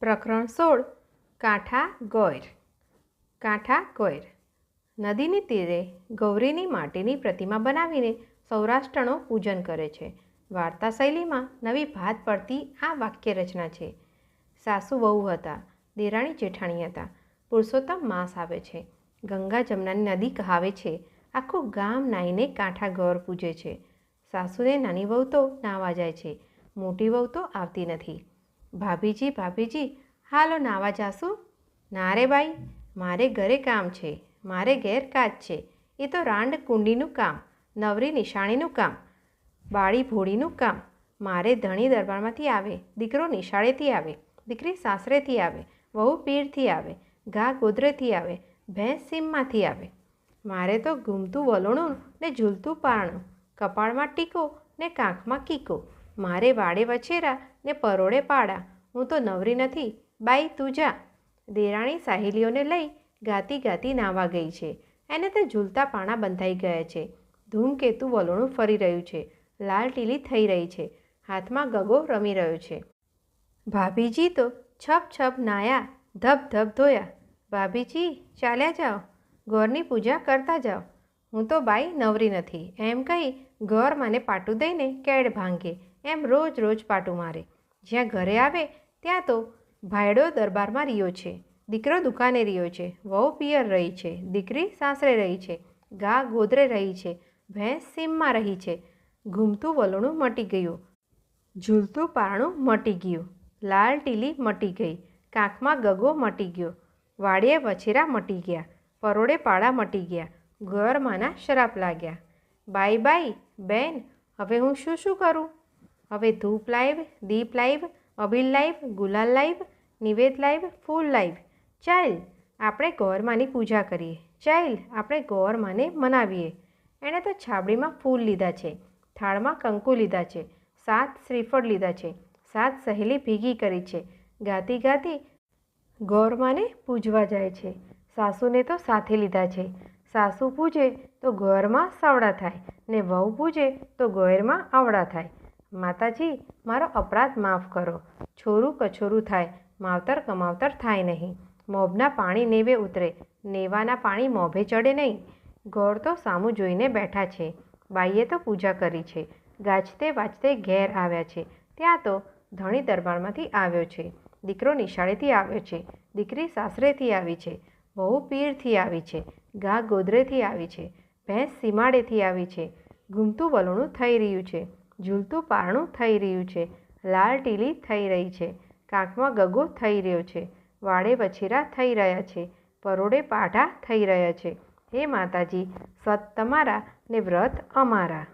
પ્રકરણ સોળ. કાંઠા ગોયર. કાંઠા ગોયર. નદીની તીરે ગૌરીની માટીની પ્રતિમા બનાવીને સૌરાષ્ટ્રનો પૂજન કરે છે. વાર્તા શૈલીમાં નવી ભાત પડતી આ વાક્ય રચના છે. સાસુ વહુ હતા, દેરાણી જેઠાણી હતા. પુરુષોત્તમ માસ આવે છે. ગંગા જમનાની નદી કહાવે છે. આખું ગામ નાહીને કાંઠા ગૌર પૂજે છે. સાસુને નાની વહુ તો નાવા જાય છે. મોટી વહુ તો આવતી નથી. ભાભીજી ભાભીજી, હાલો નાવા જાશું. ના રે બાઈ, મારે ઘરે કામ છે, મારે ઘેર કાજ છે. એ તો રાંડ કુંડીનું કામ, નવરી નિશાળીનું કામ, બાળી ભોળીનું કામ. મારે ધણી દરબારમાંથી આવે, દીકરો નિશાળેથી આવે, દીકરી સાસરેથી આવે, વહુ પીરથી આવે, ઘા ગોદરેથી આવે, ભેંસ સીમમાંથી આવે. મારે તો ઘૂમતું વલોણું ને ઝૂલતું પારણું, કપાળમાં ટીકો ને કાંખમાં કીકો. મારે વાડે વછેરા ને પરોડે પાડા. હું તો નવરી નથી. બાઈ, તું જા. દેરાણી સાહેલીઓને લઈ ગાતી ગાતી નાવા ગઈ છે. એને તે ઝૂલતા પાણા બંધાઈ ગયા છે. ધૂમકેતુ વલોણું ફરી રહ્યું છે. લાલ ટીલી થઈ રહી છે. હાથમાં ગગો રમી રહ્યો છે. ભાભીજી તો છપ છપ નાયા, ધબ ધબ ધોયા. ભાભીજી, ચાલ્યા જાઓ. ગોરની પૂજા કરતા જાઓ. હું તો બાઈ નવરી નથી. એમ કહી ઘર મને પાટું દઈને કેડ ભાંગે. એમ રોજ રોજ પાટું મારે. જ્યાં ઘરે આવે, ત્યાં તો ભાયડો દરબારમાં રહ્યો છે. દીકરો દુકાને રહ્યો છે. વહુ પિયર રહી છે. દીકરી સાસરે રહી છે. ગા ગોદરે રહી છે. ભેંસ સીમમાં રહી છે. ઘૂમતું વલણું મટી ગયું. ઝૂલતું પારણું મટી ગયું. લાલ ટીલી મટી ગઈ. કાંખમાં ગગો મટી ગયો. વાડીએ વછેરા મટી ગયા. પરોડે પાડા મટી ગયા. ઘરમાંના શરાપ લાગ્યા. બાય બાય બેન, હવે હું શું શું કરું? હવે ધૂપ લાઈવ, દીપ લાઈવ, અભિલ લાઈવ, ગુલાલ લાઈવ, નિવેદ લાઈવ, ફૂલ લાઈવ. ચાલ આપણે ગૌરમાની પૂજા કરીએ. ચાઇલ, આપણે ગૌરમાને મનાવીએ. એણે તો છાબડીમાં ફૂલ લીધા છે, થાળમાં કંકુ લીધા છે, સાત શ્રીફળ લીધા છે, સાત સહેલી ભેગી કરી છે. ગાતી ગાતી ગૌરમાને પૂજવા જાય છે. સાસુને તો સાથે લીધા છે. સાસુ પૂજે તો ઘરમાં સાવડા થાય ને વહુ પૂજે તો ગૌરમાં આવડા થાય. માતાજી, મારો અપરાધ માફ કરો. છોરું કછોરું થાય, માવતર કમાવતર થાય નહીં. મોભના પાણી નેવે ઉતરે, નેવાના પાણી મોભે ચડે નહીં. ગોળ તો સામું જોઈને બેઠા છે. બાઈએ તો પૂજા કરી છે. ગાજતે વાજતે ઘેર આવ્યા છે. ત્યાં તો ધણી દરબારમાંથી આવ્યો છે. દીકરો નિશાળેથી આવ્યો છે. દીકરી સાસરેથી આવી છે. વહુ પીરથી આવી છે. ગા ગોદરેથી આવી છે. ભેંસ સીમાડેથી આવી છે. ઘૂમતું વલણું થઈ રહ્યું છે. ઝૂલતું પારણું થઈ રહ્યું છે. લાલ ટીલી થઈ રહી છે. કાંખમાં ગગો થઈ રહ્યો છે. વાડે વછેરા થઈ રહ્યા છે. પરોડે પાઢા થઈ રહ્યા છે. હે માતાજી, સત તમારા ને વ્રત અમારા.